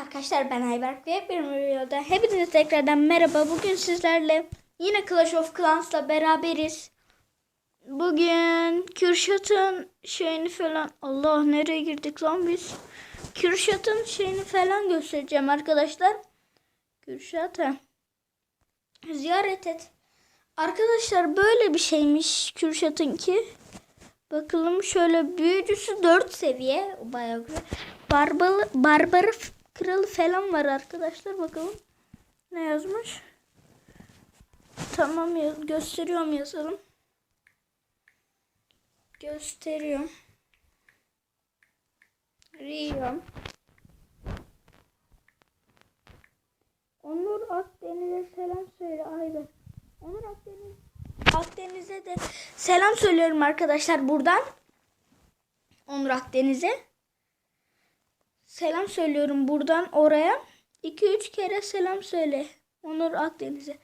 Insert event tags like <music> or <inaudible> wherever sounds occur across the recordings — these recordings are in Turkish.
Arkadaşlar ben Ayberk ve bir videoda hepinize tekrardan merhaba. Bugün sizlerle yine Clash of Clans'la beraberiz. Bugün Kürşat'ın şeyini falan Allah nereye girdik lan biz? Kürşat'ın şeyini falan göstereceğim arkadaşlar. Kürşat ha. Ziyaret et. Arkadaşlar böyle bir şeymiş Kürşat'ınki. Bakalım şöyle büyücüsü 4 seviye. Bayağı güzel. Barbalı, barbarı kralı falan var arkadaşlar. Bakalım ne yazmış. Tamam ya- gösteriyorum yazalım. Gösteriyorum. Rio. Onur Akdeniz'e selam söyle Ayber. Onur Akdeniz Akdeniz'e de selam söylüyorum arkadaşlar buradan. Onur Akdeniz'e. Selam söylüyorum buradan oraya. 2-3 kere selam söyle. Onur Akdeniz'e.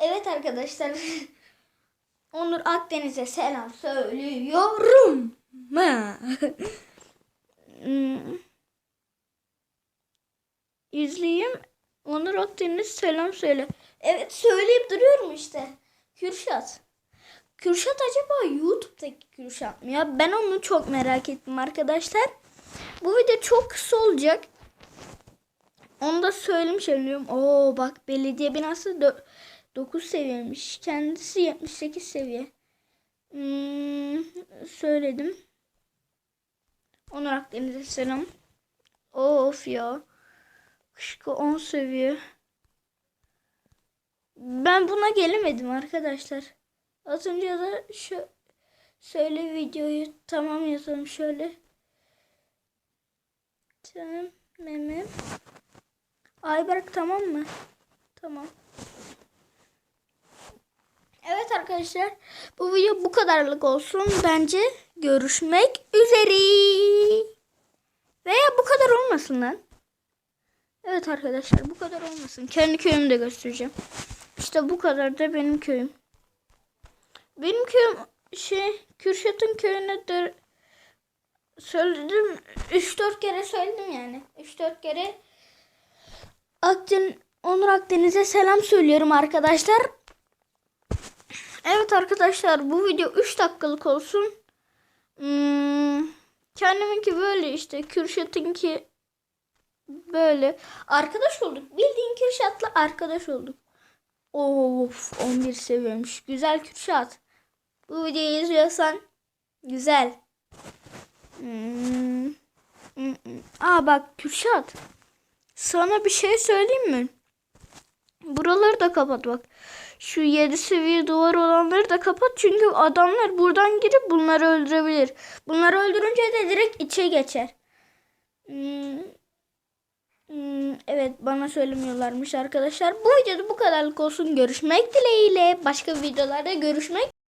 Evet arkadaşlar. <laughs> Onur Akdeniz'e selam söylüyorum. <laughs> Hmm. İzleyeyim. Onur Akdeniz selam söyle. Evet söyleyip duruyorum işte. Kürşat. Kürşat acaba YouTube'daki Kürşat mı ya? Ben onu çok merak ettim arkadaşlar. Bu video çok kısa olacak. Onu da söylemiş oluyorum. Oo bak belediye binası 9 seviyemiş. Kendisi 78 seviye. Hmm, söyledim. Onur Akdeniz'e selam. Of ya. Kışkı 10 seviye. Ben buna gelemedim arkadaşlar. Az önce da şu söyle videoyu tamam yazalım şöyle. Tamam meme. Ayberk tamam mı? Tamam. Evet arkadaşlar bu video bu kadarlık olsun. Bence görüşmek üzere. Veya bu kadar olmasın lan. Evet arkadaşlar bu kadar olmasın. Kendi köyümü de göstereceğim. İşte bu kadar da benim köyüm. Benim köyüm şey Kürşat'ın köyüne de söyledim. 3-4 kere söyledim yani. 3-4 kere Akden Onur Akdeniz'e selam söylüyorum arkadaşlar. Evet arkadaşlar bu video 3 dakikalık olsun. Hmm, kendiminki böyle işte. Kürşat'ınki böyle. Arkadaş olduk. Bildiğin Kürşat'la arkadaş olduk. Of 11 seviyormuş. Güzel Kürşat. Bu videoyu izliyorsan güzel. Hmm. Aa bak Kürşat. Sana bir şey söyleyeyim mi? Buraları da kapat bak. Şu 7 seviye duvar olanları da kapat. Çünkü adamlar buradan girip bunları öldürebilir. Bunları öldürünce de direkt içe geçer. Hmm. Hmm, evet bana söylemiyorlarmış arkadaşlar. Bu videoda bu kadarlık olsun. Görüşmek dileğiyle. Başka videolarda görüşmek